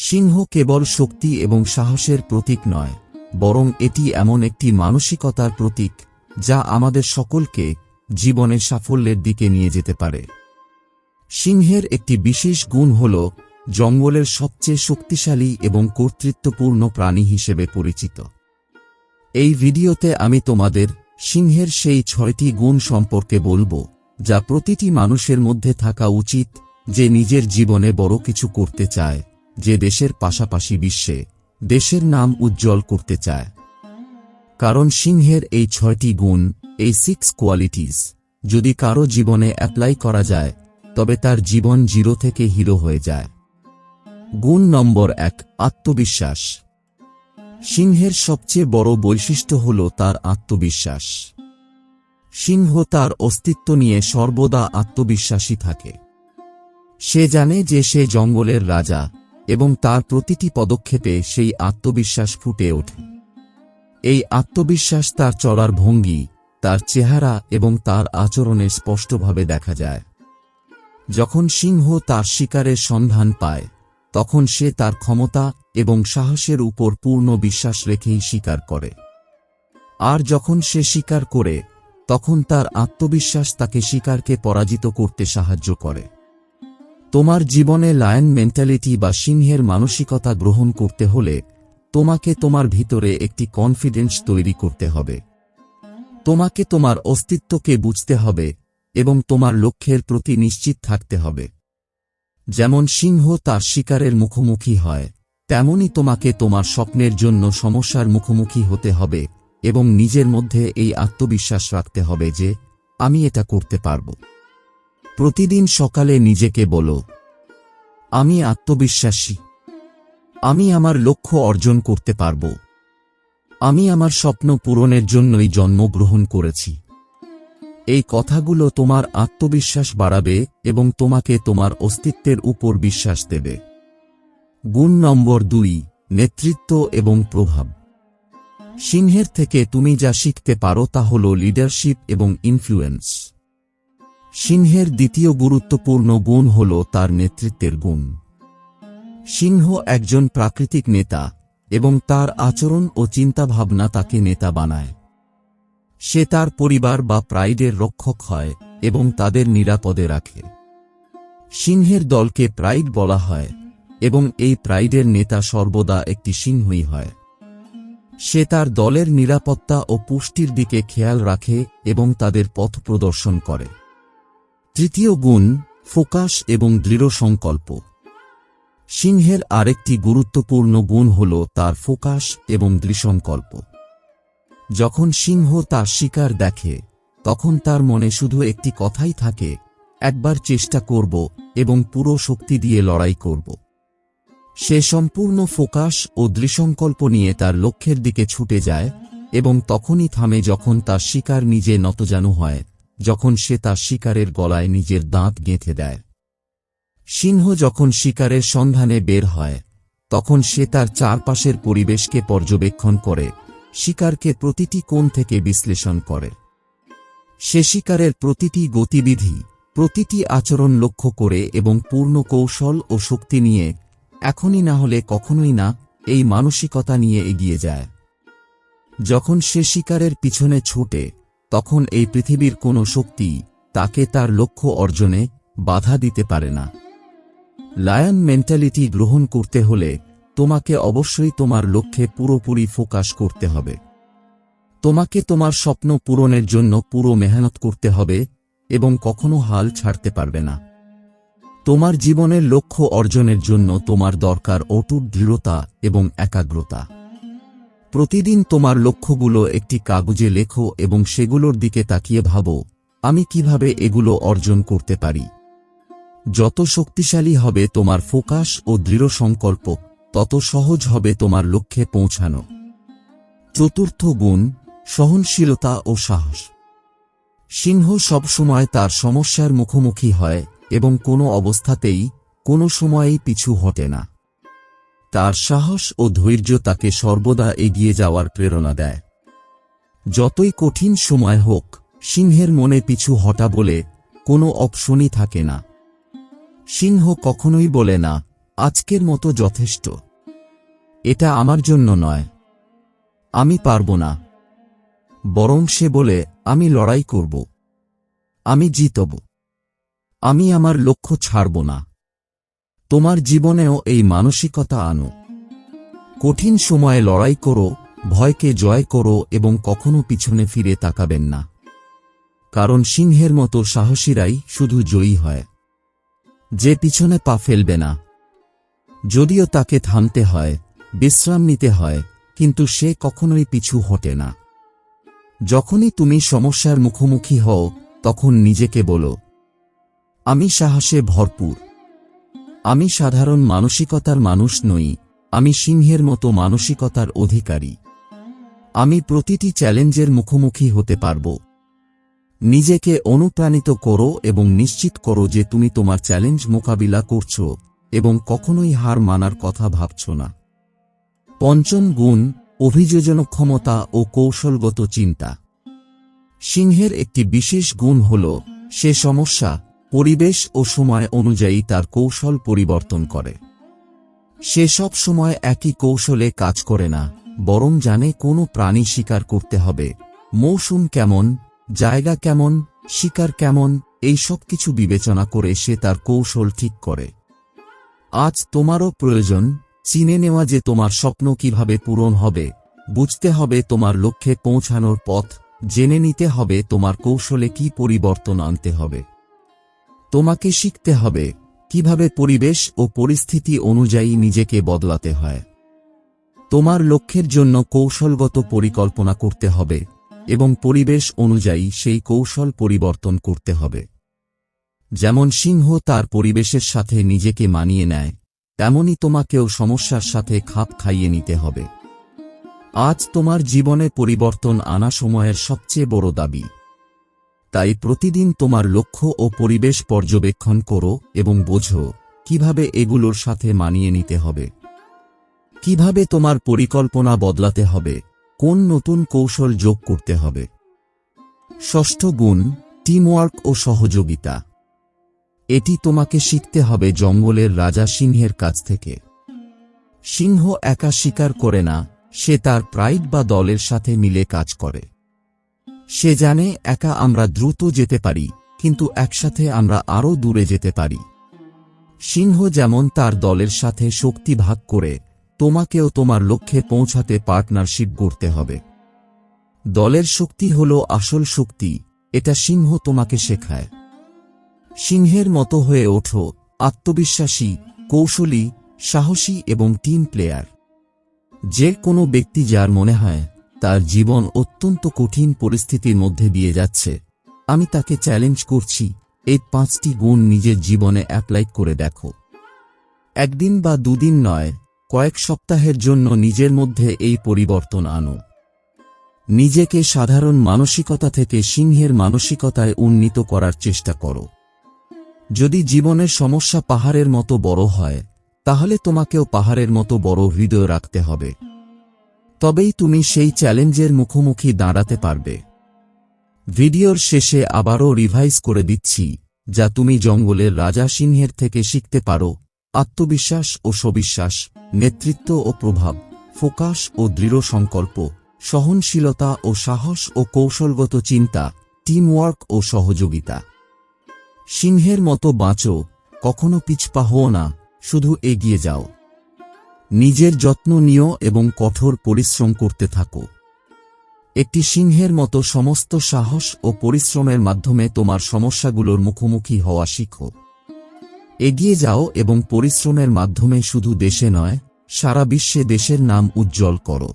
সিংহ কেবল শক্তি এবং সাহসের প্রতীক নয়, বরং এটি এমন একটি মানসিকতার প্রতীক, যা আমাদের সকলকে জীবনের সাফল্যের দিকে নিয়ে যেতে পারে। সিংহের একটি বিশেষ গুণ হল, জঙ্গলের সবচেয়ে শক্তিশালী এবং কর্তৃত্বপূর্ণ প্রাণী হিসেবে পরিচিত। এই ভিডিওতে আমি তোমাদের সিংহের সেই ছয়টি গুণ সম্পর্কে বলব, যা প্রতিটি মানুষের মধ্যে থাকা উচিত যে নিজের জীবনে বড় কিছু করতে চায়। যে দেশের পাশাপাশি বিশ্বে দেশের নাম উজ্জ্বল করতে চায়। কারণ সিংহের এই ছয়টি গুণ, এই সিক্স কোয়ালিটিস যদি কারও জীবনে অ্যাপ্লাই করা যায়, তবে তার জীবন জিরো থেকে হিরো হয়ে যায়। গুণ নম্বর এক, আত্মবিশ্বাস। সিংহের সবচেয়ে বড় বৈশিষ্ট্য হল তার আত্মবিশ্বাস। সিংহ তার অস্তিত্ব নিয়ে সর্বদা আত্মবিশ্বাসী থাকে। সে জানে যে সে জঙ্গলের রাজা এবং তার প্রতিটি পদক্ষেপে সেই আত্মবিশ্বাস ফুটে ওঠে। এই আত্মবিশ্বাস তার চলার ভঙ্গি, তার চেহারা এবং তার আচরণে স্পষ্টভাবে দেখা যায়। যখন সিংহ তার শিকারের সন্ধান পায়, তখন সে তার ক্ষমতা এবং সাহসের উপর পূর্ণ বিশ্বাস রেখেই শিকার করে। আর যখন সে শিকার করে, তখন তার আত্মবিশ্বাস তাকে শিকারকে পরাজিত করতে সাহায্য করে। তোমার জীবনে লায়ন মেন্টালিটি বা সিংহের মানসিকতা গ্রহণ করতে হলে তোমাকে তোমার ভিতরে একটি কনফিডেন্স তৈরি করতে হবে। তোমাকে তোমার অস্তিত্বকে বুঝতে হবে এবং তোমার লক্ষ্যের প্রতি নিশ্চিত থাকতে হবে। যেমন সিংহ তার শিকারের মুখোমুখি হয়, তেমনি তোমাকে তোমার স্বপ্নের জন্য সমস্যার মুখোমুখি হতে হবে এবং নিজের মধ্যে এই আত্মবিশ্বাস রাখতে হবে যে, আমি এটা করতে পারব। প্রতিদিন সকালে নিজেকে বলো, আমি আত্মবিশ্বাসী। আমি আমার লক্ষ্য অর্জন করতে পারব। আমি আমার স্বপ্ন পূরণের জন্যই জন্মগ্রহণ করেছি। এই কথাগুলো তোমার আত্মবিশ্বাস বাড়াবে এবং তোমাকে তোমার অস্তিত্বের উপর বিশ্বাস দেবে। গুণ নম্বর দুই, নেতৃত্ব এবং প্রভাব। সিংহের থেকে তুমি যা শিখতে পারো তা হল লিডারশিপ এবং ইনফ্লুয়েন্স সিংহের দ্বিতীয় গুরুত্বপূর্ণ গুণ হল তার নেতৃত্বের গুণ। সিংহ একজন প্রাকৃতিক নেতা এবং তার আচরণ ও চিন্তাভাবনা তাকে নেতা বানায়। সে তার পরিবার বা প্রাইডের রক্ষক হয় এবং তাদের নিরাপদে রাখে। সিংহের দলকে প্রাইড বলা হয় এবং এই প্রাইডের নেতা সর্বদা একটি সিংহই হয়। সে তার দলের নিরাপত্তা ও পুষ্টির দিকে খেয়াল রাখে এবং তাদের পথ প্রদর্শন করে। তৃতীয় গুণ, ফোকাস এবং দৃঢ় সংকল্প। সিংহের আরেকটি গুরুত্বপূর্ণ গুণ হল তার ফোকাস এবং দৃঢ়সংকল্প। যখন সিংহ তার শিকার দেখে, তখন তার মনে শুধু একটি কথাই থাকে, একবার চেষ্টা করব এবং পুরো শক্তি দিয়ে লড়াই করব। সে সম্পূর্ণ ফোকাস ও দৃঢ়সংকল্প নিয়ে তার লক্ষ্যের দিকে ছুটে যায় এবং তখনই থামে যখন তার শিকার নিজে নতজানু হয়। যখন সে তার শিকারের গলায় নিজের দাঁত গেঁথে দেয়। সিংহ যখন শিকারের সন্ধানে বের হয়, তখন সে তার চারপাশের পরিবেশকে পর্যবেক্ষণ করে, শিকারকে প্রতিটি কোণ থেকে বিশ্লেষণ করে। সে শিকারের প্রতিটি গতিবিধি, প্রতিটি আচরণ লক্ষ্য করে এবং পূর্ণ কৌশল ও শক্তি নিয়ে এখনই না হলে কখনোই না এই মানসিকতা নিয়ে এগিয়ে যায়। যখন সে শিকারের পিছনে ছুটে তখন এই পৃথিবীর কোনো শক্তি তাকে তার লক্ষ্য অর্জনে বাধা দিতে পারে না। লায়ন মেন্টালিটি গ্রহণ করতে হলে তোমাকে অবশ্যই তোমার লক্ষ্যে পুরোপুরি ফোকাস করতে হবে। তোমাকে তোমার স্বপ্ন পূরণের জন্য পুরো মেহনত করতে হবে এবং কখনো হাল ছাড়তে পারবে না। তোমার জীবনের লক্ষ্য অর্জনের জন্য তোমার দরকার অটুট দৃঢ়তা এবং একাগ্রতা। প্রতিদিন তোমার লক্ষ্যগুলো একটি কাগজে লেখো এবং সেগুলোর দিকে তাকিয়ে ভাবো, আমি কীভাবে এগুলো অর্জন করতে পারি। যত শক্তিশালী হবে তোমার ফোকাস ও দৃঢ় সংকল্প, তত সহজ হবে তোমার লক্ষ্যে পৌঁছানো। চতুর্থ গুণ, সহনশীলতা ও সাহস। সিংহ সবসময় তার সমস্যার মুখোমুখি হয় এবং কোনো অবস্থাতেই কোনো সময়েই পিছু হটে না। তার সাহস ও ধৈর্য তাকে সর্বদা এগিয়ে যাওয়ার প্রেরণা দেয়। যতই কঠিন সময় হোক, সিংহের মনে পিছু হটা বলে কোনো অপশনই থাকে না। সিংহ কখনোই বলে না, আজকের মতো যথেষ্ট। এটা আমার জন্য নয়। আমি পারব না। বরং সে বলে, আমি লড়াই করব। আমি জিতব। আমি আমার লক্ষ্য ছাড়ব না। তোমার জীবনেও এই মানসিকতা আনো। কঠিন সময়ে লড়াই করো, ভয়কে জয় করো এবং কখনো পিছনে ফিরে তাকাবেন না। কারণ সিংহের মতো সাহসীরাই শুধু জয়ী হয়। যে পিছনে পা ফেলবে না। যদিও তাকে থামতে হয়, বিশ্রাম নিতে হয়, কিন্তু সে কখনোই পিছু হটে না। যখনই তুমি সমস্যার মুখোমুখি হও, তখন নিজেকে বলো, আমি সাহসে ভরপুর। আমি সাধারণ মানসিকতার মানুষ নই, আমি সিংহের মতো মানসিকতার অধিকারী। আমি প্রতিটি চ্যালেঞ্জের মুখোমুখি হতে পারব। নিজেকে অনুপ্রাণিত করো এবং নিশ্চিত করো যে তুমি তোমার চ্যালেঞ্জ মোকাবিলা করছ এবং কখনোই হার মানার কথা ভাবছ না। পঞ্চম গুণ অভিযোজন ক্ষমতা ও কৌশলগত চিন্তা। সিংহের একটি বিশেষ গুণ হল, সে সমস্যা পরিবেশ ও সময় অনুযায়ী তার কৌশল পরিবর্তন করে। সে সব সময় একই কৌশলে কাজ করে না, বরং জানে কোনো প্রাণী শিকার করতে হবে। মৌসুম কেমন, জায়গা কেমন, শিকার কেমন, এই সব কিছু বিবেচনা করে সে তার কৌশল ঠিক করে। আজ তোমারও প্রয়োজন, চিনে নেওয়া যে তোমার স্বপ্ন কীভাবে পূরণ হবে, বুঝতে হবে তোমার লক্ষ্যে পৌঁছানোর পথ, জেনে নিতে হবে তোমার কৌশলে কি পরিবর্তন আনতে হবে। তোমাকে শিখতে হবে কীভাবে পরিবেশ ও পরিস্থিতি অনুযায়ী নিজেকে বদলাতে হয়। তোমার লক্ষ্যের জন্য কৌশলগত পরিকল্পনা করতে হবে এবং পরিবেশ অনুযায়ী সেই কৌশল পরিবর্তন করতে হবে। যেমন সিংহ তার পরিবেশের সাথে নিজেকে মানিয়ে নেয় তেমনি তোমাকেও সমস্যার সাথে খাপ খাইয়ে নিতে হবে। আজ তোমার জীবনে পরিবর্তন আনা সময়ের সবচেয়ে বড় দাবি। তাই প্রতিদিন তোমার লক্ষ্য ও পরিবেশ পর্যবেক্ষণ করো এবং বোঝো কীভাবে এগুলোর সাথে মানিয়ে নিতে হবে। কীভাবে তোমার পরিকল্পনা বদলাতে হবে। কোন নতুন কৌশল যোগ করতে হবে। ষষ্ঠ গুণ টিমওয়ার্ক ও সহযোগিতা। এটি তোমাকে শিখতে হবে জঙ্গলের রাজা সিংহের কাছ থেকে। সিংহ একা শিকার করে না, সে তার প্রাইড বা দলের সাথে মিলে কাজ করে। সে জানে একা আমরা দ্রুত যেতে পারি, কিন্তু একসাথে আমরা আরও দূরে যেতে পারি। সিংহ যেমন তার দলের সাথে শক্তি ভাগ করে, তোমাকেও তোমার লক্ষ্যে পৌঁছাতে পার্টনারশিপ গড়তে হবে। দলের শক্তি হল আসল শক্তি, এটা সিংহ তোমাকে শেখায়। সিংহের মতো হয়ে ওঠো, আত্মবিশ্বাসী, কৌশলী, সাহসী এবং টিম প্লেয়ার। যে কোনো ব্যক্তি যার মনে হয় তার জীবন অত্যন্ত কঠিন পরিস্থিতির মধ্যে দিয়ে যাচ্ছে। আমি তাকে চ্যালেঞ্জ করছি, এই পাঁচটি গুণ নিজের জীবনে অ্যাপ্লাই করে দেখো। একদিন বা দুদিন নয়, কয়েক সপ্তাহের জন্য নিজের মধ্যে এই পরিবর্তন আনো। নিজেকে সাধারণ মানসিকতা থেকে সিংহের মানসিকতায় উন্নীত করার চেষ্টা করো। যদি জীবনের সমস্যা পাহাড়ের মতো বড় হয়, তাহলে তোমাকেও পাহাড়ের মতো বড় হৃদয় রাখতে হবে। তবেই তুমি সেই চ্যালেঞ্জের মুখোমুখি দাঁড়াতে পারবে। ভিডিওর শেষে আবারও রিভাইজ করে দিচ্ছি, যা তুমি জঙ্গলের রাজা সিংহের থেকে শিখতে পারো। আত্মবিশ্বাস ও সবিশ্বাস, নেতৃত্ব ও প্রভাব, ফোকাস ও দৃঢ় সংকল্প, সহনশীলতা ও সাহস ও কৌশলগত চিন্তা টিমওয়ার্ক ও সহযোগিতা। সিংহের মতো বাঁচো, কখনো পিছপা হও না, শুধু এগিয়ে যাও। নিজের যত্ন নিও এবং কঠোর পরিশ্রম করতে থাকো। একটি সিংহের মতো সমস্ত সাহস ও পরিশ্রমের মাধ্যমে তোমার সমস্যাগুলোর মুখোমুখি হওয়া শিখো। এগিয়ে যাও এবং পরিশ্রমের মাধ্যমে শুধু দেশে নয়, সারা বিশ্বে দেশের নাম উজ্জ্বল করো।